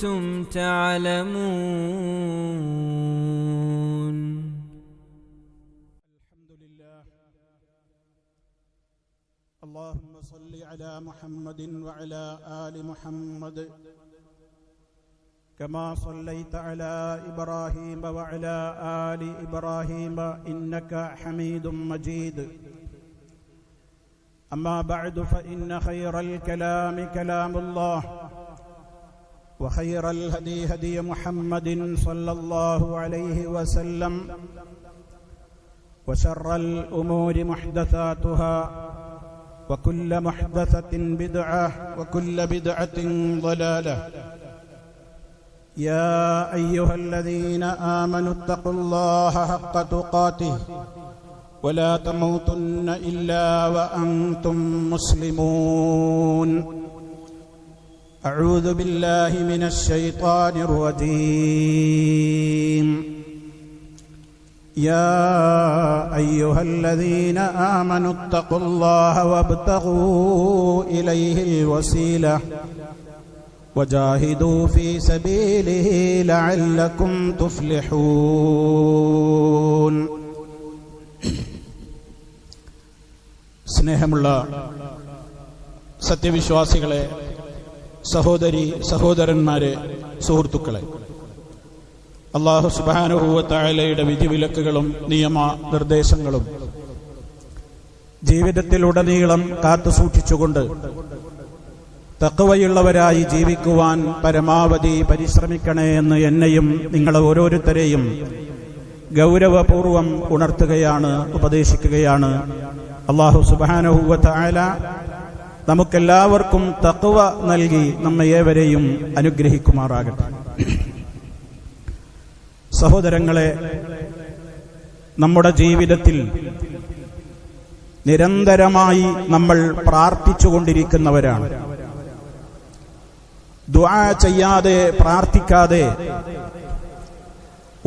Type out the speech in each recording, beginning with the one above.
كنتم تعلمون. الحمد لله اللهم صل على محمد وعلى آل محمد. كما صليت على إبراهيم وعلى آل إبراهيم إنك حميد مجيد. أما بعد فإن خير الكلام كلام الله. وخير الهدي هدي محمد صلى الله عليه وسلم وشر الأمور محدثاتها وكل محدثة بدعة وكل بدعة ضلالة. يا أيها الذين آمنوا اتقوا الله حق تقاته ولا تموتن إلا وأنتم مسلمون. أعوذ بالله من الشيطان الرجيم يا أيها الذين آمنوا اتقوا الله وابتغوا إليه الوسيلة وجاهدوا في سبيله لعلكم تفلحون സ്നേഹമുള്ള സത്യവിശ്വാസികളെ സഹോദരി സഹോദരന്മാരെ സുഹൃത്തുക്കളെ. അള്ളാഹു സുബാനുഭൂവത്തായാലയുടെ വിധിവിലക്കുകളും നിയമ നിർദ്ദേശങ്ങളും ജീവിതത്തിലുടനീളം കാത്തു സൂക്ഷിച്ചുകൊണ്ട് തക്കവയുള്ളവരായി ജീവിക്കുവാൻ പരമാവധി പരിശ്രമിക്കണേ എന്ന് എന്നെയും നിങ്ങളെ ഓരോരുത്തരെയും ഗൗരവപൂർവം ഉണർത്തുകയാണ് ഉപദേശിക്കുകയാണ്. അള്ളാഹു സുബാനുഭൂവത്തായാല നമുക്കെല്ലാവർക്കും തക്കുവ നൽകി നമ്മെ ഏവരെയും അനുഗ്രഹിക്കുമാറാകട്ടെ. സഹോദരങ്ങളെ നമ്മുടെ ജീവിതത്തിൽ നിരന്തരമായി നമ്മൾ പ്രാർത്ഥിച്ചുകൊണ്ടിരിക്കുന്നവരാണ്. ദ്വാ ചെയ്യാതെ പ്രാർത്ഥിക്കാതെ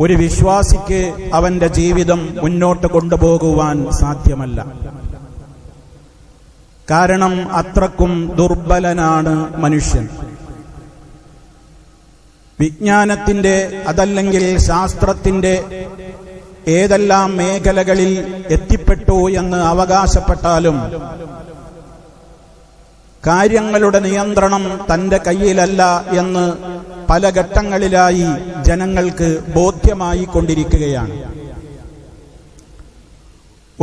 ഒരു വിശ്വാസിക്ക് അവന്റെ ജീവിതം മുന്നോട്ട് കൊണ്ടുപോകുവാൻ സാധ്യമല്ല. കാരണം അത്രക്കും ദുർബലനാണ് മനുഷ്യൻ. വിജ്ഞാനത്തിന്റെ അതല്ലെങ്കിൽ ശാസ്ത്രത്തിന്റെ ഏതെല്ലാം മേഖലകളിൽ എത്തിപ്പെട്ടു എന്ന് അവകാശപ്പെട്ടാലും കാര്യങ്ങളുടെ നിയന്ത്രണം തന്റെ കയ്യിലല്ല എന്ന് പല ഘട്ടങ്ങളിലായി ജനങ്ങൾക്ക് ബോധ്യമായി കൊണ്ടിരിക്കുകയാണ്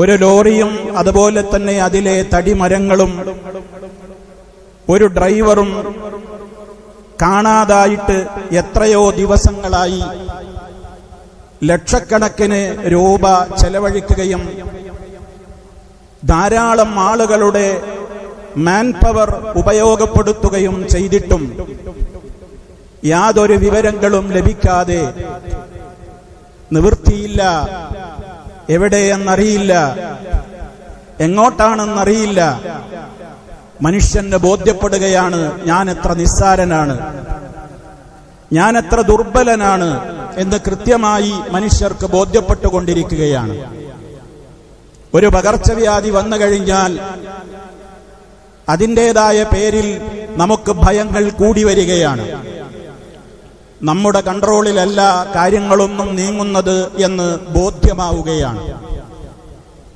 ഒരു ലോറിയും അതുപോലെ തന്നെ അതിലെ തടിമരങ്ങളും ഒരു ഡ്രൈവറും കാണാതായിട്ട് എത്രയോ ദിവസങ്ങളായി ലക്ഷക്കണക്കിന് രൂപ ചെലവഴിക്കുകയും ധാരാളം ആളുകളുടെ മാൻ പവർ ഉപയോഗപ്പെടുത്തുകയും ചെയ്തിട്ടും യാതൊരു വിവരങ്ങളും ലഭിക്കാതെ നിവൃത്തിയില്ല. എവിടെയെന്നറിയില്ല. എങ്ങോട്ടാണെന്നറിയില്ല. മനുഷ്യന് ബോധ്യപ്പെടുകയാണ് ഞാൻ എത്ര നിസ്സാരനാണ്. ഞാൻ എത്ര ദുർബലനാണ് എന്ന് കൃത്യമായി മനുഷ്യർക്ക് ബോധ്യപ്പെട്ടുകൊണ്ടിരിക്കുകയാണ്. ഒരു പകർച്ചവ്യാധി വന്നു കഴിഞ്ഞാൽ അതിന്റെതായ പേരിൽ നമുക്ക് ഭയങ്ങൾ കൂടി വരികയാണ്. നമ്മുടെ കൺട്രോളിലല്ല കാര്യങ്ങളൊന്നും നീങ്ങുന്നത് എന്ന് ബോധ്യമാവുകയാണ്.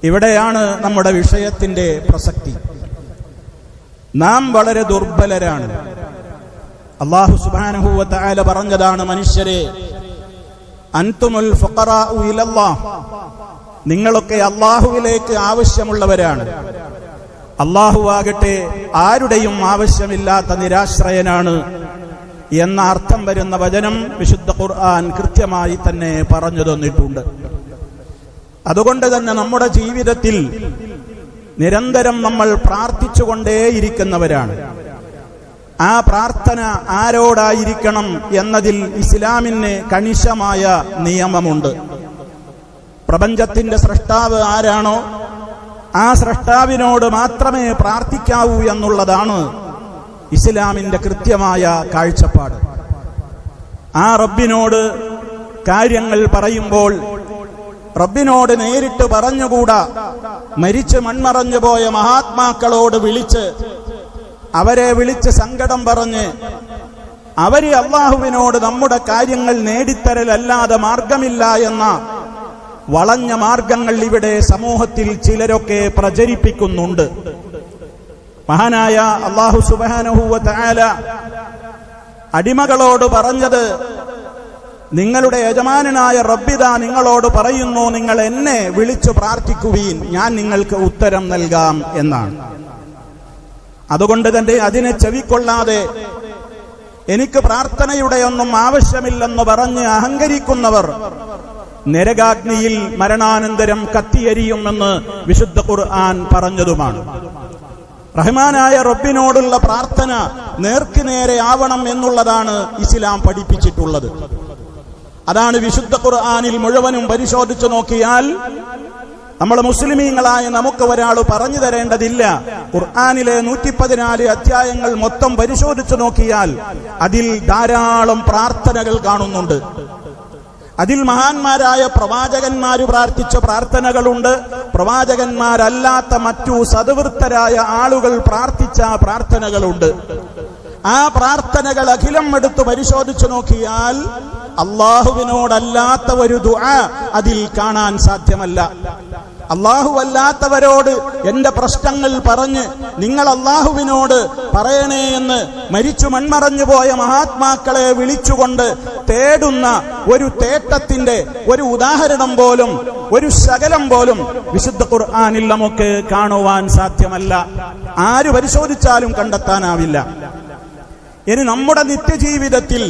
ഇവിടെയാണ് നമ്മുടെ വിഷയത്തിന്റെ പ്രസക്തി. നാം വളരെ ദുർബലരാണ്. അള്ളാഹു സുബാനഹുവല പറഞ്ഞതാണ് മനുഷ്യരെ അൻതുമുൽ നിങ്ങളൊക്കെ അള്ളാഹുവിലേക്ക് ആവശ്യമുള്ളവരാണ്. അള്ളാഹു ആകട്ടെ ആരുടെയും ആവശ്യമില്ലാത്ത നിരാശ്രയനാണ് എന്ന അർത്ഥം വരുന്ന വചനം വിശുദ്ധ ഖുർആൻ കൃത്യമായി തന്നെ പറഞ്ഞു തന്നിട്ടുണ്ട്. അതുകൊണ്ട് തന്നെ നമ്മുടെ ജീവിതത്തിൽ നിരന്തരം നമ്മൾ പ്രാർത്ഥിച്ചുകൊണ്ടേയിരിക്കുന്നവരാണ്. ആ പ്രാർത്ഥന ആരോടായിരിക്കണം എന്നതിൽ ഇസ്ലാമിന് കണിശമായ നിയമമുണ്ട്. പ്രപഞ്ചത്തിന്റെ സൃഷ്ടാവ് ആരാണോ ആ സൃഷ്ടാവിനോട് മാത്രമേ പ്രാർത്ഥിക്കാവൂ എന്നുള്ളതാണ് ഇസ്ലാമിന്റെ കൃത്യമായ കാഴ്ചപ്പാട്. ആ റബ്ബിനോട് കാര്യങ്ങൾ പറയുമ്പോൾ റബ്ബിനോട് നേരിട്ട് പറഞ്ഞുകൂടാ. മരിച്ച് മൺമറഞ്ഞു പോയ മഹാത്മാക്കളോട് വിളിച്ച് അവരെ വിളിച്ച് സങ്കടം പറഞ്ഞ് അവർ അള്ളാഹുവിനോട് നമ്മുടെ കാര്യങ്ങൾ നേടിത്തരലല്ലാതെ മാർഗമില്ല എന്ന വളഞ്ഞ മാർഗങ്ങൾ ഇവിടെ സമൂഹത്തിൽ ചിലരൊക്കെ പ്രചരിപ്പിക്കുന്നുണ്ട്. മഹാനായ അള്ളാഹു സുബാനഹുവ തആല അടിമകളോട് പറഞ്ഞത് നിങ്ങളുടെ യജമാനായ റബ്ബിത നിങ്ങളോട് പറയുന്നു നിങ്ങൾ എന്നെ വിളിച്ചു പ്രാർത്ഥിക്കുവീൻ ഞാൻ നിങ്ങൾക്ക് ഉത്തരം നൽകാം എന്നാണ്. അതുകൊണ്ട് തന്നെ അതിനെ ചെവിക്കൊള്ളാതെ എനിക്ക് പ്രാർത്ഥനയുടെ ഒന്നും ആവശ്യമില്ലെന്ന് പറഞ്ഞ് അഹങ്കരിക്കുന്നവർ നരകാഗ്നിയിൽ മരണാനന്തരം കത്തിയരിയുമെന്ന് വിശുദ്ധ ഖുർആൻ പറഞ്ഞതുമാണ്. റഹ്മാനായ റബ്ബിനോടുള്ള പ്രാർത്ഥന നേർക്കുനേരെ ആവണം എന്നുള്ളതാണ് ഇസ്ലാം പഠിപ്പിച്ചിട്ടുള്ളത്. അതാണ് വിശുദ്ധ ഖുർആാനിൽ മുഴുവനും പരിശോധിച്ചു നോക്കിയാൽ നമ്മൾ മുസ്ലിമീങ്ങളായ നമുക്ക് ഒരാൾ പറഞ്ഞു തരേണ്ടതില്ല. ഖുർആാനിലെ നൂറ്റി പതിനാല് അധ്യായങ്ങൾ മൊത്തം പരിശോധിച്ചു നോക്കിയാൽ അതിൽ ധാരാളം പ്രാർത്ഥനകൾ കാണുന്നുണ്ട്. അതിൽ മഹാന്മാരായ പ്രവാചകന്മാര് പ്രാർത്ഥിച്ച പ്രാർത്ഥനകളുണ്ട്. പ്രവാചകന്മാരല്ലാത്ത മറ്റു സദവൃത്തരായ ആളുകൾ പ്രാർത്ഥിച്ച പ്രാർത്ഥനകളുണ്ട്. ആ പ്രാർത്ഥനകൾ അഖിലം എടുത്തു പരിശോധിച്ചു നോക്കിയാൽ അള്ളാഹുവിനോടല്ലാത്ത ഒരു ദുആ അതിൽ കാണാൻ സാധ്യമല്ല. അല്ലാത്തവരോട് എന്റെ പ്രശ്നങ്ങൾ പറഞ്ഞ് നിങ്ങൾ അള്ളാഹുവിനോട് പറയണേ എന്ന് മരിച്ചു മൺമറഞ്ഞു പോയ മഹാത്മാക്കളെ വിളിച്ചുകൊണ്ട് തേടുന്ന ഒരു തേട്ടത്തിന്റെ ഒരു ഉദാഹരണം പോലും ഒരു ശകലം പോലും വിശുദ്ധ ഖുർആാനിൽ നമുക്ക് കാണുവാൻ സാധ്യമല്ല. ആര് പരിശോധിച്ചാലും കണ്ടെത്താനാവില്ല. ഇനി നമ്മുടെ നിത്യജീവിതത്തിൽ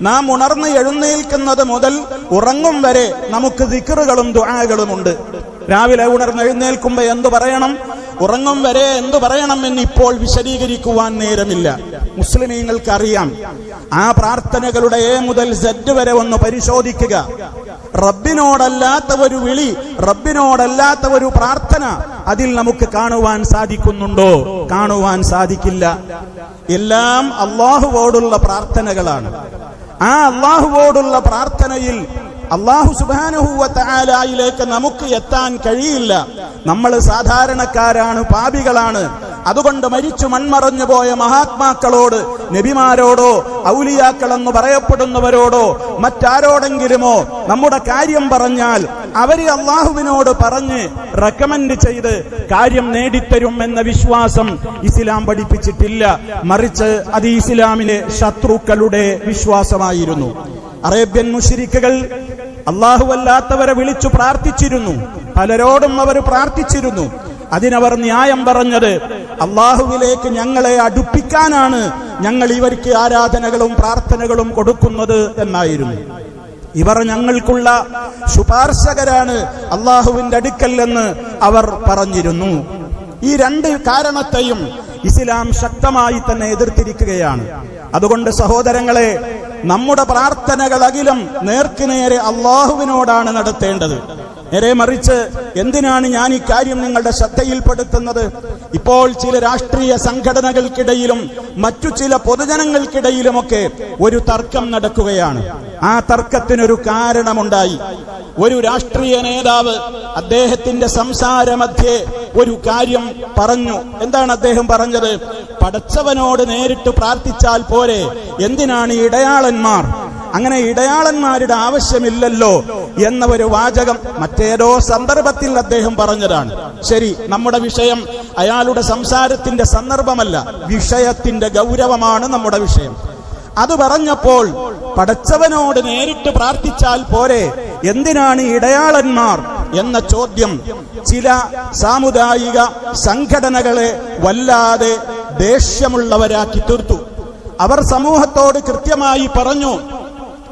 നാം ഉണർന്ന് എഴുന്നേൽക്കുന്നത് മുതൽ ഉറങ്ങും വരെ നമുക്ക് ദിക്കറുകളും ദുആകളുമുണ്ട്. രാവിലെ ഉണർന്ന് എഴുന്നേൽക്കുമ്പോൾ എന്തു പറയണം? ഉറങ്ങും വരെ എന്തു പറയണം എന്ന് ഇപ്പോൾ വിശദീകരിക്കുവാൻ നേരമില്ല. മുസ്ലിമീങ്ങൾക്ക് അറിയാം ആ പ്രാർത്ഥനകളുടെ എ മുതൽ സെഡ് വരെ ഒന്ന് പരിശോധിക്കുക. റബ്ബിനോടല്ലാത്ത ഒരു വിളി റബ്ബിനോടല്ലാത്ത ഒരു പ്രാർത്ഥന അതിൽ നമുക്ക് കാണുവാൻ സാധിക്കുന്നുണ്ടോ? കാണുവാൻ സാധിക്കില്ല. എല്ലാം അള്ളാഹുവോടുള്ള പ്രാർത്ഥനകളാണ്. ആ അള്ളാഹുവോടുള്ള പ്രാർത്ഥനയിൽ അള്ളാഹു സുബാനുഹൂവത്തായാലയിലേക്ക് നമുക്ക് എത്താൻ കഴിയില്ല. നമ്മൾ സാധാരണക്കാരാണ് പാപികളാണ്. അതുകൊണ്ട് മരിച്ചു മൺമറഞ്ഞു പോയ മഹാത്മാക്കളോട് നബിമാരോടോ ഔലിയാക്കളെന്ന് പറയപ്പെടുന്നവരോടോ മറ്റാരോടെങ്കിലുമോ നമ്മുടെ കാര്യം പറഞ്ഞാൽ അവർ അള്ളാഹുവിനോട് പറഞ്ഞ് റെക്കമെൻഡ് ചെയ്ത് കാര്യം നേടിത്തരും എന്ന വിശ്വാസം ഇസ്ലാം പഠിപ്പിച്ചിട്ടില്ല. മറിച്ച് അത് ഇസ്ലാമിലെ ശത്രുക്കളുടെ വിശ്വാസമായിരുന്നു. അറേബ്യൻ മുഷിരിക്കുകൾ അല്ലാത്തവരെ വിളിച്ചു പ്രാർത്ഥിച്ചിരുന്നു. പലരോടും അവർ പ്രാർത്ഥിച്ചിരുന്നു. അതിനവർ ന്യായം പറഞ്ഞത് അള്ളാഹുവിലേക്ക് ഞങ്ങളെ അടുപ്പിക്കാനാണ് ഞങ്ങൾ ഇവർക്ക് ആരാധനകളും പ്രാർത്ഥനകളും കൊടുക്കുന്നത് എന്നായിരുന്നു. ഇവർ ഞങ്ങൾക്കുള്ള ശുപാർശകരാണ് അള്ളാഹുവിന്റെ അടുക്കൽ എന്ന് അവർ പറഞ്ഞിരുന്നു. ഈ രണ്ട് കാരണത്തെയും ഇസ്ലാം ശക്തമായി തന്നെ എതിർത്തിരിക്കുകയാണ്. അതുകൊണ്ട് സഹോദരങ്ങളെ നമ്മുടെ പ്രാർത്ഥനകളകിലും നേർക്കുനേരെ അള്ളാഹുവിനോടാണ് നടത്തേണ്ടത്. നേരെ മറിച്ച് എന്തിനാണ് ഞാൻ ഈ കാര്യം നിങ്ങളുടെ ശ്രദ്ധയിൽപ്പെടുത്തുന്നത്? ഇപ്പോൾ ചില രാഷ്ട്രീയ സംഘടനകൾക്കിടയിലും മറ്റു ചില പൊതുജനങ്ങൾക്കിടയിലുമൊക്കെ ഒരു തർക്കം നടക്കുകയാണ്. ആ തർക്കത്തിനൊരു കാരണമുണ്ടായി. ഒരു രാഷ്ട്രീയ നേതാവ് അദ്ദേഹത്തിന്റെ സംസാരമധ്യേ ഒരു കാര്യം പറഞ്ഞു. എന്താണ് അദ്ദേഹം പറഞ്ഞത്? പടച്ചവനോട് നേരിട്ട് പ്രാർത്ഥിച്ചാൽ പോരെ. എന്തിനാണ് ഇടയാളന്മാർ അങ്ങനെ ഇടയാളന്മാരുടെ ആവശ്യമില്ലല്ലോ എന്ന ഒരു വാചകം മറ്റേതോ സന്ദർഭത്തിൽ അദ്ദേഹം പറഞ്ഞതാണ്. ശരി നമ്മുടെ വിഷയം അയാളുടെ സംസാരത്തിന്റെ സന്ദർഭമല്ല വിഷയത്തിന്റെ ഗൗരവമാണ് നമ്മുടെ വിഷയം. അത് പറഞ്ഞപ്പോൾ പടച്ചവനോട് നേരിട്ട് പ്രാർത്ഥിച്ചാൽ പോരെ? എന്തിനാണ് ഇടയാളന്മാർ എന്ന ചോദ്യം? ചില സാമുദായിക സംഘടനകളെ വല്ലാതെ ദേഷ്യമുള്ളവരാക്കി തീർത്തു. അവർ സമൂഹത്തോട് കൃത്യമായി പറഞ്ഞു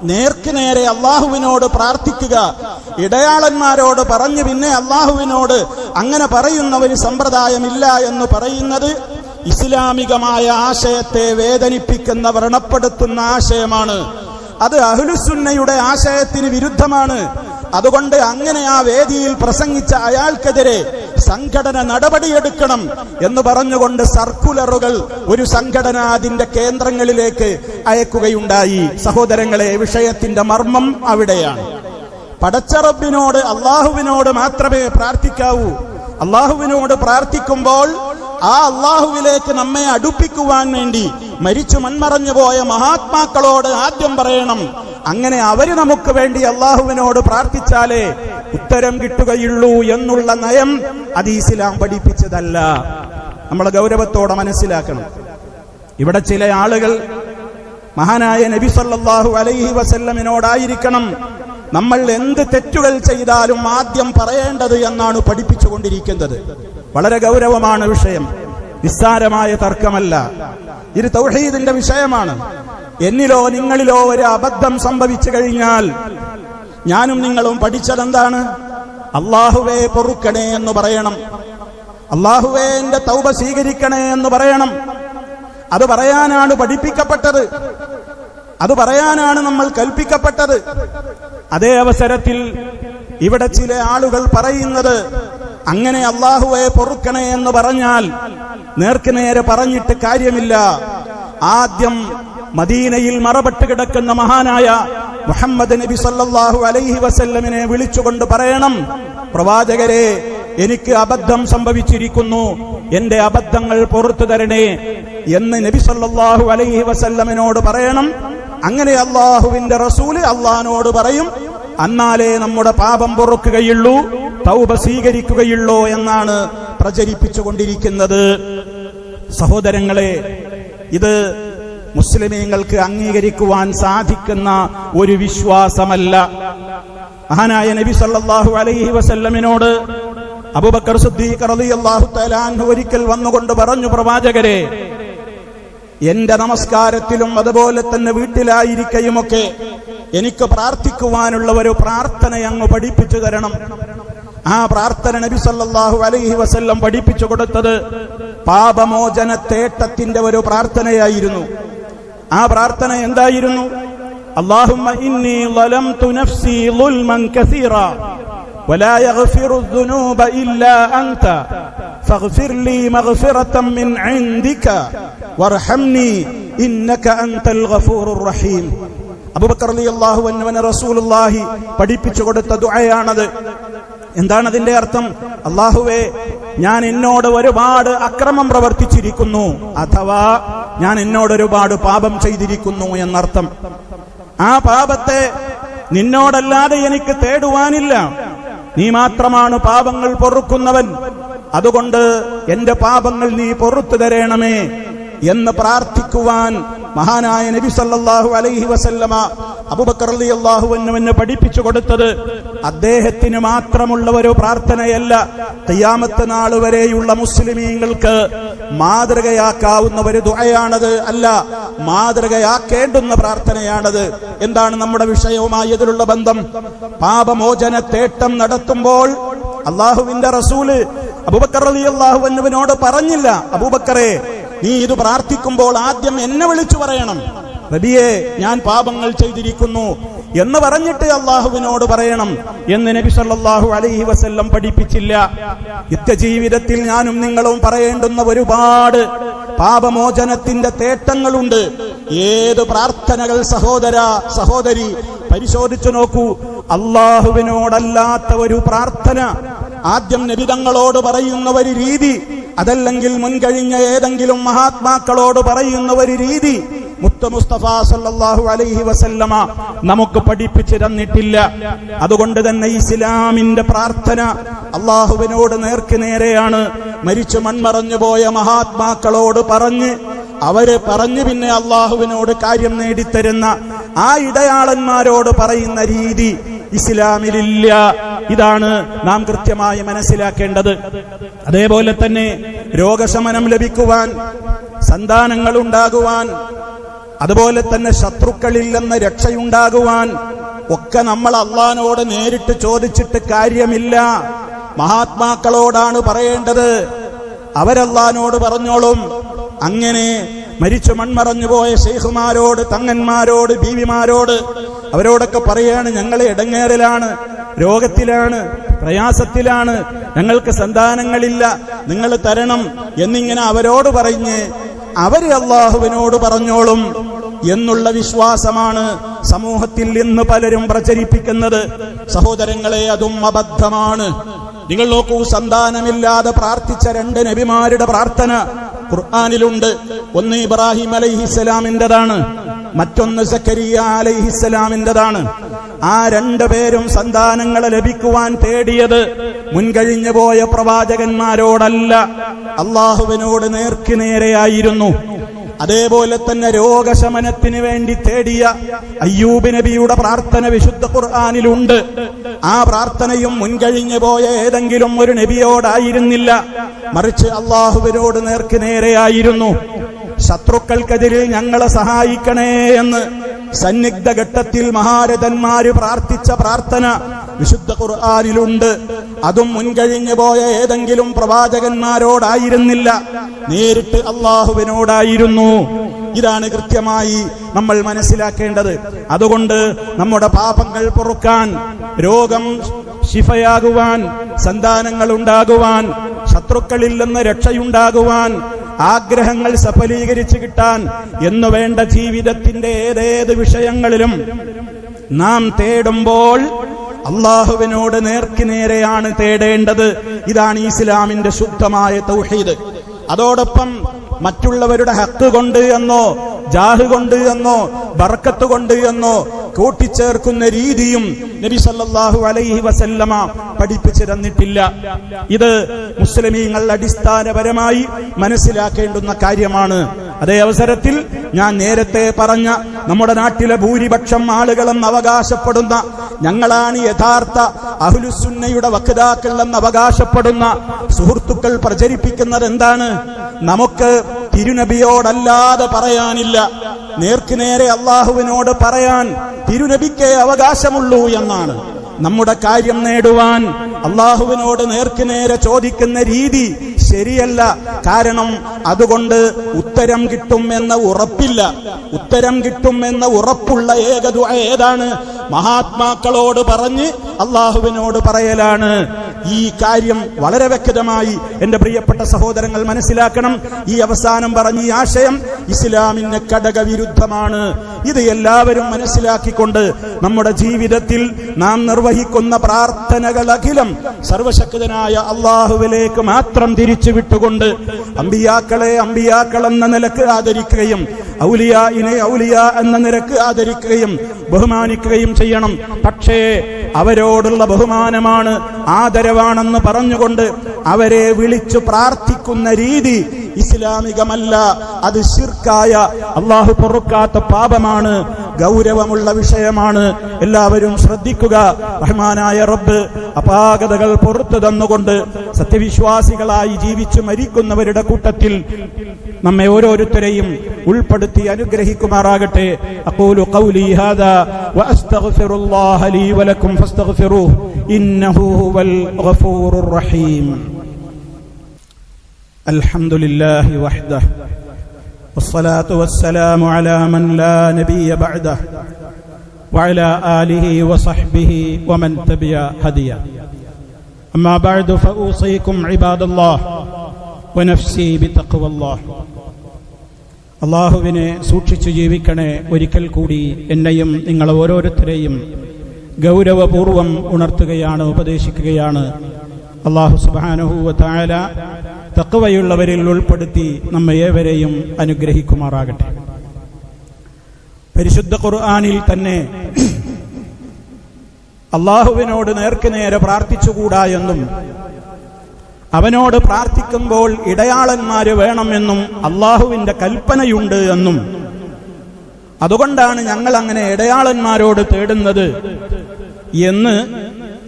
നേർക്ക് നേരെ അള്ളാഹുവിനോട് പ്രാർത്ഥിക്കുക. ഇടയാളന്മാരോട് പറഞ്ഞു പിന്നെ അള്ളാഹുവിനോട് അങ്ങനെ പറയുന്ന ഒരു സമ്പ്രദായമില്ല എന്ന് പറയുന്നത് ഇസ്ലാമികമായ ആശയത്തെ വേദനിപ്പിക്കുന്ന വ്രണപ്പെടുത്തുന്ന ആശയമാണ്. അത് അഹുലുസുന്നയുടെ ആശയത്തിന് വിരുദ്ധമാണ്. അതുകൊണ്ട് അങ്ങനെ ആ വേദിയിൽ പ്രസംഗിച്ച അയാൾക്കെതിരെ സംഘടന നടപടിയെടുക്കണം എന്ന് പറഞ്ഞുകൊണ്ട് സർക്കുലറുകൾ ഒരു സംഘടന അതിന്റെ കേന്ദ്രങ്ങളിലേക്ക് അയക്കുകയുണ്ടായി. സഹോദരങ്ങളെ വിഷയത്തിന്റെ മർമ്മം അവിടെയാണ്. പടച്ചറബിനോട് അള്ളാഹുവിനോട് മാത്രമേ പ്രാർത്ഥിക്കാവൂ. അള്ളാഹുവിനോട് പ്രാർത്ഥിക്കുമ്പോൾ ആ അള്ളാഹുവിലേക്ക് നമ്മെ അടുപ്പിക്കുവാൻ വേണ്ടി മരിച്ചു മൺമറഞ്ഞു പോയ മഹാത്മാക്കളോട് ആദ്യം പറയണം. അങ്ങനെ അവർ നമുക്ക് വേണ്ടി അള്ളാഹുവിനോട് പ്രാർത്ഥിച്ചാലേ ഉത്തരം കിട്ടുകയുള്ളൂ എന്നുള്ള നയം അത് ഇസ്ലാം പഠിപ്പിച്ചതല്ല. നമ്മൾ ഗൗരവത്തോടെ മനസ്സിലാക്കണം. ഇവിടെ ചില ആളുകൾ മഹാനായ നബി സല്ലാഹു അലൈഹി വസല്ലമിനോടായിരിക്കണം നമ്മൾ എന്ത് തെറ്റുകൾ ചെയ്താലും ആദ്യം പറയേണ്ടത് എന്നാണ് പഠിപ്പിച്ചുകൊണ്ടിരിക്കുന്നത്. വളരെ ഗൗരവമാണ് വിഷയം. നിസ്സാരമായ തർക്കമല്ല. ഇത് തൗഹീദിന്റെ വിഷയമാണ്. എന്നിലോ നിങ്ങളിലോ ഒരു അബദ്ധം സംഭവിച്ചു കഴിഞ്ഞാൽ ഞാനും നിങ്ങളും പഠിച്ചതെന്താണ്? അള്ളാഹുവേ പൊറുക്കണേ എന്ന് പറയണം. അള്ളാഹുവേ എന്റെ തൗബ സ്വീകരിക്കണേ എന്ന് പറയണം. അത് പറയാനാണ് പഠിപ്പിക്കപ്പെട്ടത്. അത് പറയാനാണ് നമ്മൾ കൽപ്പിക്കപ്പെട്ടത്. അതേ അവസരത്തിൽ ഇവിടെ ചില ആളുകൾ പറയുന്നത് അങ്ങനെ അള്ളാഹുവെ പൊറുക്കണേ എന്ന് പറഞ്ഞാൽ നേർക്ക് നേരെ പറഞ്ഞിട്ട് കാര്യമില്ല. ആദ്യം മദീനയിൽ മറപെട്ട് കിടക്കുന്ന മഹാനായ മുഹമ്മദ് നബി സല്ലാഹു അലൈഹി വസല്ലമിനെ വിളിച്ചുകൊണ്ട് പറയണം പ്രവാചകരെ എനിക്ക് അബദ്ധം സംഭവിച്ചിരിക്കുന്നു. എന്റെ അബദ്ധങ്ങൾ പുറത്തു തരണേ എന്ന് നബി സല്ലാഹു അലൈഹി വസല്ലമിനോട് പറയണം. അങ്ങനെ അള്ളാഹുവിന്റെ റസൂൽ അള്ളഹാനോട് പറയും അന്നാലേ നമ്മുടെ പാപം പൊറുക്കുകയുള്ളൂ തൗബ സ്വീകരിക്കുകയുള്ളൂ എന്നാണ് പ്രചരിപ്പിച്ചുകൊണ്ടിരിക്കുന്നത്. സഹോദരങ്ങളെ ഇത് മുസ്ലിമീങ്ങൾക്ക് അംഗീകരിക്കുവാൻ സാധിക്കുന്ന ഒരു വിശ്വാസമല്ല. മഹാനായ നബി സല്ലാഹു അലൈഹി വസല്ലമിനോട് അബൂബക്കർ സിദ്ദീഖ് റളിയല്ലാഹു ഒരിക്കൽ വന്നുകൊണ്ട് പറഞ്ഞു പ്രവാചകരെ എന്റെ നമസ്കാരത്തിലും അതുപോലെ തന്നെ വീട്ടിലായിരിക്കയുമൊക്കെ എനിക്ക് പ്രാർത്ഥിക്കുവാനുള്ള ഒരു പ്രാർത്ഥന അങ്ങ് പഠിപ്പിച്ചു തരണം. ആ പ്രാർത്ഥന നബി സല്ലല്ലാഹു അലൈഹി വസല്ലം പഠിപ്പിച്ചു കൊടുത്തത് പാപമോചന തേട്ടത്തിന്റെ ഒരു പ്രാർത്ഥനയായിരുന്നു. ആ പ്രാർത്ഥന എന്തായിരുന്നു اللهم إني ظلمت نفسي ظلما كثيرا ولا يغفر الذنوب إلا أنت فاغفر لي مغفرة من عندك وارحمني إنك أنت الغفور الرحيم അബൂബക്കർ റളിയല്ലാഹു അൻഹുവിനെ റസൂലുള്ളാഹി പഠിപ്പിച്ചു കൊടുത്ത ദുആയാണത് എന്താണ് അതിന്റെ അർത്ഥം അള്ളാഹുവേ ഞാൻ എന്നോട് ഒരുപാട് അക്രമം പ്രവർത്തിച്ചിരിക്കുന്നു അഥവാ ഞാൻ എന്നോട് ഒരുപാട് പാപം ചെയ്തിരിക്കുന്നു എന്നർത്ഥം. ആ പാപത്തെ നിന്നോടല്ലാതെ എനിക്ക് തേടുവാനില്ല. നീ മാത്രമാണ് പാപങ്ങൾ പൊറുക്കുന്നവൻ. അതുകൊണ്ട് എന്റെ പാപങ്ങൾ നീ പൊറുത്തു തരണമേ എന്ന് പ്രാർത്ഥിക്കുവാൻ മഹാനായ നബി സല്ലാഹു അലൈഹി വസല്ലമ അബൂബക്കർ റളിയല്ലാഹു എന്നെ പഠിപ്പിച്ചു കൊടുത്തത് അദ്ദേഹത്തിന് മാത്രമുള്ള ഒരു പ്രാർത്ഥനയല്ല. ഖിയാമത്ത് നാൾ വരെയുള്ള മുസ്ലിമീങ്ങൾക്ക് മാതൃകയാക്കാവുന്ന ഒരു ദുആയാണത് അല്ല മാതൃകയാക്കേണ്ടുന്ന പ്രാർത്ഥനയാണത്. എന്താണ് നമ്മുടെ വിഷയവുമായി ഇതിലുള്ള ബന്ധം? പാപമോചന തേട്ടം നടത്തുമ്പോൾ അള്ളാഹുവിന്റെ റസൂൽ അബൂബക്കർ റളിയല്ലാഹു അൻഹുവിനോട് പറഞ്ഞില്ല അബൂബക്കറെ നീ ഇത് പ്രാർത്ഥിക്കുമ്പോൾ ആദ്യം എന്നെ വിളിച്ചു പറയണം. നബിയെ ഞാൻ പാപങ്ങൾ ചെയ്തിരിക്കുന്നു. എന്ന് പറഞ്ഞിട്ട് അള്ളാഹുവിനോട് പറയണം. എന്ന് നബി സല്ലാഹു അലൈഹി വസ്ല്ലം പഠിപ്പിച്ചില്ല. നിത്യജീവിതത്തിൽ ഞാനും നിങ്ങളും പറയേണ്ടുന്ന ഒരുപാട് പാപമോചനത്തിന്റെ തേട്ടങ്ങളുണ്ട്. ഏത് പ്രാർത്ഥനകൾ സഹോദര സഹോദരി പരിശോധിച്ചു നോക്കൂ. അള്ളാഹുവിനോടല്ലാത്ത ഒരു പ്രാർത്ഥന ആദ്യം നബിതങ്ങളോട് പറയുന്ന ഒരു രീതി അതല്ലെങ്കിൽ മുൻകഴിഞ്ഞ ഏതെങ്കിലും മഹാത്മാക്കളോട് പറയുന്ന ഒരു രീതി മുത്ത മുസ്തഫ അലൈഹി വസല്ലമ നമുക്ക് പഠിപ്പിച്ചു തന്നിട്ടില്ല. അതുകൊണ്ട് തന്നെ ഇസ്ലാമിന്റെ പ്രാർത്ഥന അള്ളാഹുവിനോട് നേർക്ക് നേരെയാണ്. മരിച്ചു മൺമറഞ്ഞു പോയ മഹാത്മാക്കളോട് പറഞ്ഞ് അവർ പറഞ്ഞു പിന്നെ അള്ളാഹുവിനോട് കാര്യം നേടിത്തരുന്ന ആ ഇടയാളന്മാരോട് പറയുന്ന രീതി ഇസ്ലാമിലില്ല. ഇതാണ് നാം കൃത്യമായി മനസ്സിലാക്കേണ്ടത്. അതേപോലെ തന്നെ രോഗശമനം ലഭിക്കുവാൻ സന്താനങ്ങൾ ഉണ്ടാകുവാൻ അതുപോലെ തന്നെ ശത്രുക്കളിൽ നിന്ന് രക്ഷയുണ്ടാകുവാൻ ഒക്കെ നമ്മൾ അള്ളഹാനോട് നേരിട്ട് ചോദിച്ചിട്ട് കാര്യമില്ല. മഹാത്മാക്കളോടാണ് പറയേണ്ടത്. അവരല്ലാനോട് പറഞ്ഞോളും. അങ്ങനെ മരിച്ചു മൺമറഞ്ഞു പോയ ഷെയ്ഖുമാരോട് തങ്ങന്മാരോട് ബീവിമാരോട് അവരോടൊക്കെ പറയാണ് ഞങ്ങൾ ഇടങ്ങേറിലാണ് രോഗത്തിലാണ് പ്രയാസത്തിലാണ് ഞങ്ങൾക്ക് സന്താനങ്ങളില്ല നിങ്ങൾ തരണം എന്നിങ്ങനെ അവരോട് പറഞ്ഞ് അവർ അള്ളാഹുവിനോട് പറഞ്ഞോളും. എന്നുള്ള വിശ്വാസമാണ് സമൂഹത്തിൽ ഇന്ന് പലരും പ്രചരിപ്പിക്കുന്നത്. സഹോദരങ്ങളെ അതും അബദ്ധമാണ്. നിങ്ങൾ നോക്കൂ സന്താനമില്ലാതെ പ്രാർത്ഥിച്ച രണ്ട് നബിമാരുടെ പ്രാർത്ഥന ഖുർആാനിലുണ്ട്. ഒന്ന് ഇബ്രാഹിം അലൈഹിസ്സലാമിന്റെതാണ് മറ്റൊന്ന് സക്കരിയ അലൈഹിസ്സലാമിന്റെതാണ്. ആ രണ്ടു പേരും സന്താനങ്ങളെ ലഭിക്കുവാൻ തേടിയത് മുൻകഴിഞ്ഞു പോയ പ്രവാചകന്മാരോടല്ല. അള്ളാഹുവിനോട് നേർക്കു നേരെയായിരുന്നു അതേപോലെ തന്നെ രോഗശമനത്തിന് വേണ്ടി തേടിയ അയ്യൂബ് നബിയുടെ പ്രാർത്ഥന വിശുദ്ധ ഖുർആാനിലുണ്ട്. ആ പ്രാർത്ഥനയും മുൻകഴിഞ്ഞു പോയ ഏതെങ്കിലും ഒരു നബിയോടായിരുന്നില്ല. മറിച്ച് അള്ളാഹുവിനോട് നേർക്ക് നേരെയായിരുന്നു. ശത്രുക്കൾക്കെതിരിൽ ഞങ്ങളെ സഹായിക്കണേ എന്ന് സന്നിഗ്ധ ഘട്ടത്തിൽ മഹാരഥന്മാര് പ്രാർത്ഥിച്ച പ്രാർത്ഥന വിശുദ്ധ ഖുർആാനിലുണ്ട്. അതും മുൻകഴിഞ്ഞു പോയ ഏതെങ്കിലും പ്രവാചകന്മാരോടായിരുന്നില്ല. നേരിട്ട് അള്ളാഹുവിനോടായിരുന്നു. ഇതാണ് കൃത്യമായി നമ്മൾ മനസ്സിലാക്കേണ്ടത്. അതുകൊണ്ട് നമ്മുടെ പാപങ്ങൾ പൊറുക്കാൻ രോഗം ശിഫയാകുവാൻ സന്താനങ്ങൾ ഉണ്ടാകുവാൻ ശത്രുക്കളിൽ നിന്ന് രക്ഷയുണ്ടാകുവാൻ ആഗ്രഹങ്ങൾ സഫലീകരിച്ചു കിട്ടാൻ എന്നു വേണ്ട ജീവിതത്തിന്റെ ഏതേത് വിഷയങ്ങളിലും നാം തേടുമ്പോൾ അള്ളാഹുവിനോട് നേർക്കു നേരെയാണ് തേടേണ്ടത്. ഇതാണ് ഇസ്ലാമിന്റെ ശുദ്ധമായ തൗഹീദ്. അതോടൊപ്പം മറ്റുള്ളവരുടെ ഹക്ക് കൊണ്ട് എന്നോ ജാഹ് കൊണ്ട് എന്നോ ബർക്കത്ത് കൊണ്ട് എന്നോ കൂട്ടിച്ചേർക്കുന്ന രീതിയും നബി സല്ലാഹു അലൈഹി വസല്ലമ പഠിപ്പിച്ചു തന്നിട്ടില്ല. ഇത് മുസ്ലിമീങ്ങൾ അടിസ്ഥാനപരമായി മനസ്സിലാക്കേണ്ടുന്ന കാര്യമാണ്. അതേ അവസരത്തിൽ ഞാൻ നേരത്തെ പറഞ്ഞ നമ്മുടെ നാട്ടിലെ ഭൂരിപക്ഷം ആളുകളും അവകാശപ്പെടുന്ന ഞങ്ങളാണ് യഥാർത്ഥ അഹുലുസുന്നയുടെ വക്താക്കൾ എന്ന് അവകാശപ്പെടുന്ന സുഹൃത്തുക്കൾ പ്രചരിപ്പിക്കുന്നത് എന്താണ്? നമുക്ക് തിരുനബിയോടല്ലാതെ പറയാനില്ല. നേർക്ക് നേരെ അള്ളാഹുവിനോട് പറയാൻ തിരുനബിക്കേ അവകാശമുള്ളൂ എന്നാണ്. നമ്മുടെ കാര്യം നേടുവാൻ അള്ളാഹുവിനോട് നേർക്ക് നേരെ ചോദിക്കുന്ന രീതി ശരിയല്ല. കാരണം അതുകൊണ്ട് ഉത്തരം കിട്ടും എന്ന ഉറപ്പില്ല. ഉത്തരം കിട്ടും എന്ന ഉറപ്പുള്ള ഏക ദുആ ഏതാണ്? മഹാത്മാക്കളോട് പറഞ്ഞ് അള്ളാഹുവിനോട് പറയലാണ്. ഈ കാര്യം വളരെ വ്യക്തമായി എന്റെ പ്രിയപ്പെട്ട സഹോദരങ്ങൾ മനസ്സിലാക്കണം. ഈ അവസാനം പറഞ്ഞ ഈ ആശയം ഇസ്ലാമിന് ഘടകവിരുദ്ധമാണ്. ഇത് എല്ലാവരും മനസ്സിലാക്കിക്കൊണ്ട് നമ്മുടെ ജീവിതത്തിൽ നാം നിർവഹിക്കുന്ന പ്രാർത്ഥനകൾ അഖിലം സർവശക്തനായ അള്ളാഹുവിലേക്ക് മാത്രം തിരിച്ചു വിട്ടുകൊണ്ട് അമ്പിയാക്കളെ അമ്പിയാക്കളെന്ന നിലയ്ക്ക് ആദരിക്കുകയും ഔലിയായിനെ ഔലിയ എന്ന നിരക്ക് ആദരിക്കുകയും ബഹുമാനിക്കുകയും ചെയ്യണം. പക്ഷേ അവരോടുള്ള ബഹുമാനമാണ് ആദരവാണെന്ന് പറഞ്ഞുകൊണ്ട് അവരെ വിളിച്ചു പ്രാർത്ഥിക്കുന്ന രീതി ഇസ്ലാമികമല്ല. അത് ശിർക്കായ അള്ളാഹു പൊറുക്കാത്ത പാപമാണ്. ഗൗരവമുള്ള വിഷയമാണ് എല്ലാവരും ശ്രദ്ധിക്കുക റഹ്മാനായ റബ്ബ് അപാകതകൾ പുറത്തു തന്നുകൊണ്ട് സത്യവിശ്വാസികളായി ജീവിച്ചു മരിക്കുന്നവരുടെ കൂട്ടത്തിൽ നമ്മെ ഓരോരുത്തരെയും ഉൾപ്പെടുത്തി അനുഗ്രഹിക്കുമാറാകട്ടെ അഖൂലു ഖൗലി ഹാദാ വഅസ്തഗ്ഫിറുല്ലാഹ ലീ വലക്കും ഫസ്തഗ്ഫിറൂഹു ഇന്നഹു ഹുവൽ ഗഫൂറുർ റഹീം الحمد لله وحده والصلاة والسلام على من لا نبي بعده وعلى آله وصحبه ومن تبع هديه أما بعد فأوصيكم عباد الله ونفسي بتقوى الله അള്ളാഹുവിനെ സൂക്ഷിച്ചു ജീവിക്കണേ ഒരിക്കൽ കൂടി എന്നെയും നിങ്ങൾ ഓരോരുത്തരെയും ഗൗരവപൂർവം ഉണർത്തുകയാണ് ഉപദേശിക്കുകയാണ് അള്ളാഹു സുബാനുഹൂവ തായാല തക്കവയുള്ളവരിൽ ഉൾപ്പെടുത്തി നമ്മയേവരെയും അനുഗ്രഹിക്കുമാറാകട്ടെ. പരിശുദ്ധ ഖുർആാനിൽ തന്നെ അള്ളാഹുവിനോട് നേർക്ക് നേരെ പ്രാർത്ഥിച്ചുകൂടാ എന്നും അവനോട് പ്രാർത്ഥിക്കുമ്പോൾ ഇടയാളന്മാര് വേണമെന്നും അള്ളാഹുവിന്റെ കൽപ്പനയുണ്ട് എന്നും അതുകൊണ്ടാണ് ഞങ്ങൾ അങ്ങനെ ഇടയാളന്മാരോട് തേടുന്നത് എന്ന്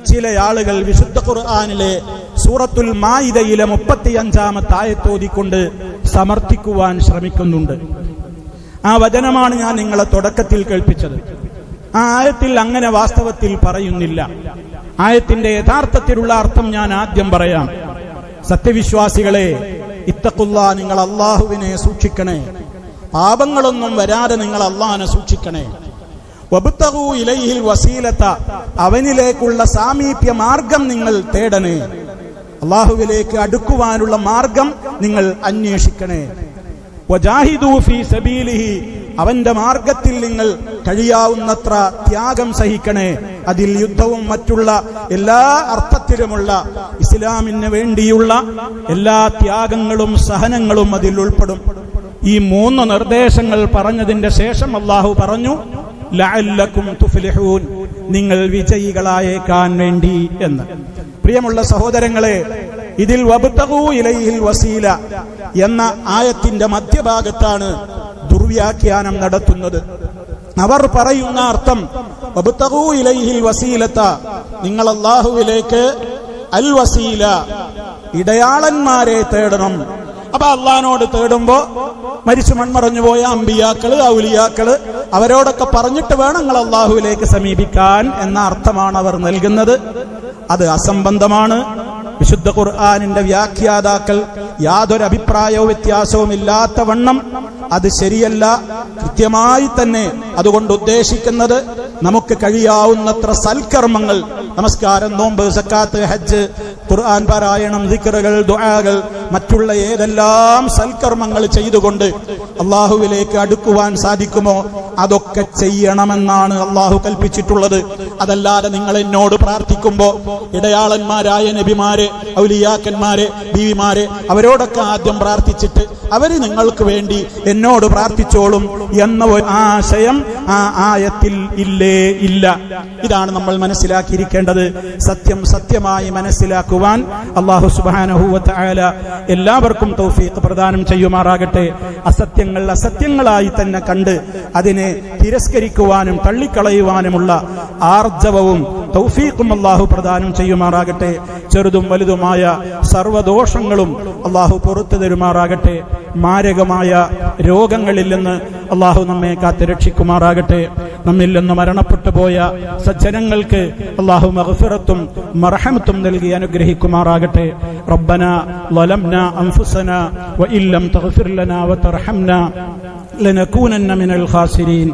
ചില ആളുകൾ വിശുദ്ധ ഖുർആാനിലെ സൂറത്തുൽ മായിദയിലെ മുപ്പത്തിയഞ്ചാമത്തെ ആയത്തോതിക്കൊണ്ട് സമർത്ഥിക്കുവാൻ ശ്രമിക്കുന്നുണ്ട്. ആ വചനമാണ് ഞാൻ നിങ്ങളെ തുടക്കത്തിൽ കേൾപ്പിച്ചത്. ആ ആയത്തിൽ അങ്ങനെ വാസ്തവത്തിൽ പറയുന്നില്ല. ആയത്തിന്റെ യഥാർത്ഥത്തിലുള്ള അർത്ഥം ഞാൻ ആദ്യം പറയാം. സത്യവിശ്വാസികളെ ഇത്തക്കുള്ള നിങ്ങൾ അള്ളാഹുവിനെ സൂക്ഷിക്കണേ. പാപങ്ങളൊന്നും വരാതെ നിങ്ങൾ അള്ളാഹനെ സൂക്ഷിക്കണേ. വബുത്തകൂ ഇലയിൽ വസീലത്ത അവനിലേക്കുള്ള സാമീപ്യ മാർഗം നിങ്ങൾ തേടണേ. അള്ളാഹുവിലേക്ക് അടുക്കുവാനുള്ള മാർഗം നിങ്ങൾ അന്വേഷിക്കണേ. അവന്റെ മാർഗത്തിൽ നിങ്ങൾ കഴിയാവുന്നത്ര ത്യാഗം സഹിക്കണേ. അതിൽ യുദ്ധവും മറ്റുള്ള എല്ലാ അർത്ഥത്തിലുമുള്ള ഇസ്ലാമിന് വേണ്ടിയുള്ള എല്ലാ ത്യാഗങ്ങളും സഹനങ്ങളും അതിൽ ഉൾപ്പെടും. ഈ മൂന്ന് നിർദ്ദേശങ്ങൾ പറഞ്ഞതിന്റെ ശേഷം അള്ളാഹു പറഞ്ഞു ലഅല്ലക്കും തുഫ്ലിഹൂൻ നിങ്ങൾ വിജയികളായേക്കാൻ വേണ്ടി എന്ന്. പ്രിയമുള്ള സഹോദരങ്ങളെ ഇതിൽ വസീല എന്ന ആയത്തിന്റെ മധ്യഭാഗത്താണ് ദുർവ്യാഖ്യാനം നടത്തുന്നത്. അവർ പറയുന്ന അർത്ഥം വസീലത്ത നിങ്ങൾ അള്ളാഹുവിലേക്ക് അൽ വസീല ഇടയാളന്മാരെ തേടണം. അപ്പൊ അള്ളഹാനോട് തേടുമ്പോ മരിച്ചു മൺമറഞ്ഞു പോയ അമ്പിയാക്കൾ ഔലിയാക്കൾ അവരോടൊക്കെ പറഞ്ഞിട്ട് വേണം നിങ്ങൾ അള്ളാഹുവിലേക്ക് സമീപിക്കാൻ എന്ന അർത്ഥമാണ് അവർ നൽകുന്നത്. അത് അസംബന്ധമാണ്. വിശുദ്ധ ഖുർആാനിന്റെ വ്യാഖ്യാതാക്കൾ യാതൊരു അഭിപ്രായവും വ്യത്യാസവും ഇല്ലാത്ത വണ്ണം അത് ശരിയല്ല. കൃത്യമായി തന്നെ അതുകൊണ്ട് ഉദ്ദേശിക്കുന്നത് നമുക്ക് കഴിയാവുന്നത്ര സൽക്കർമ്മങ്ങൾ. നമസ്കാരം നോമ്പ് സക്കാത്ത് ഹജ്ജ് ഖുർആൻ പാരായണം ദിക്കറുകൾ ദുആകൾ മറ്റുള്ള ഏതെല്ലാം സൽക്കർമ്മങ്ങൾ ചെയ്തുകൊണ്ട് അള്ളാഹുവിലേക്ക് അടുക്കുവാൻ സാധിക്കുമോ? അതൊക്കെ ചെയ്യണമെന്നാണ് അള്ളാഹു കൽപ്പിച്ചിട്ടുള്ളത്. അതല്ലാതെ നിങ്ങൾ എന്നോട് പ്രാർത്ഥിക്കുമ്പോ ഇടയാളന്മാരായ നബിമാരെ ഔലിയാക്കന്മാരെ ബീവിമാരെ അവരോടൊക്കെ ആദ്യം പ്രാർത്ഥിച്ചിട്ട് അവർ നിങ്ങൾക്ക് വേണ്ടി എന്നോട് പ്രാർത്ഥിച്ചോളും എന്ന ഒരു ആശയം ആ ആയത്തിൽ ഇല്ലേ ഇല്ല. ഇതാണ് നമ്മൾ മനസ്സിലാക്കിയിരിക്കേണ്ടത്. സത്യം സത്യമായി മനസ്സിലാക്കുവാൻ അള്ളാഹു സുബാനഹൂവത്ത് ആല എല്ലാവർക്കും തൗഫീഖ് പ്രദാനം ചെയ്യുമാറാകട്ടെ. അസത്യങ്ങൾ അസത്യങ്ങളായി തന്നെ കണ്ട് അതിനെ തിരസ്കരിക്കുവാനും തള്ളിക്കളയുവാനുമുള്ള ആർജവവും തൗഫീഖും അള്ളാഹു പ്രദാനം ചെയ്യുമാറാകട്ടെ ചെറുതും വലുതുമായ സർവദോഷങ്ങളും അള്ളാഹു പുറത്തു തരുമാറാകട്ടെ മാരകമായ രോഗങ്ങളിൽ നിന്ന് അള്ളാഹു നമ്മെ കാത്ത് രക്ഷിക്കുമാറാകട്ടെ നമ്മിൽ നിന്ന് മരണപ്പെട്ടു പോയ സജ്ജനങ്ങൾക്ക് അള്ളാഹു മഗ്ഫിറത്തും മർഹമത്തും നൽകി അനുഗ്രഹിക്കുമാറാകട്ടെ റബ്ബന ظلمنا أنفسنا وإن لم تغفر لنا وترحمنا لنكونن من الخاسرين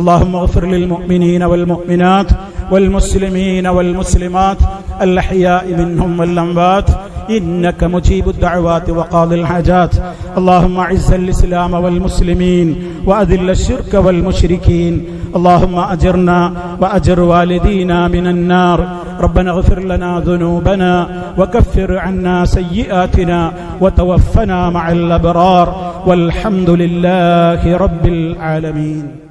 اللهم اغفر للمؤمنين والمؤمنات والمسلمين والمسلمات الأحياء منهم والأموات. إنك مجيب الدعوات وقاضي الحاجات. اللهم أعز الإسلام والمسلمين وأذل الشرك والمشركين. اللهم أجرنا وأجر والدينا من النار. ربنا اغفر لنا ذنوبنا وكفر عنا سيئاتنا وتوفنا مع الأبرار. والحمد لله رب العالمين.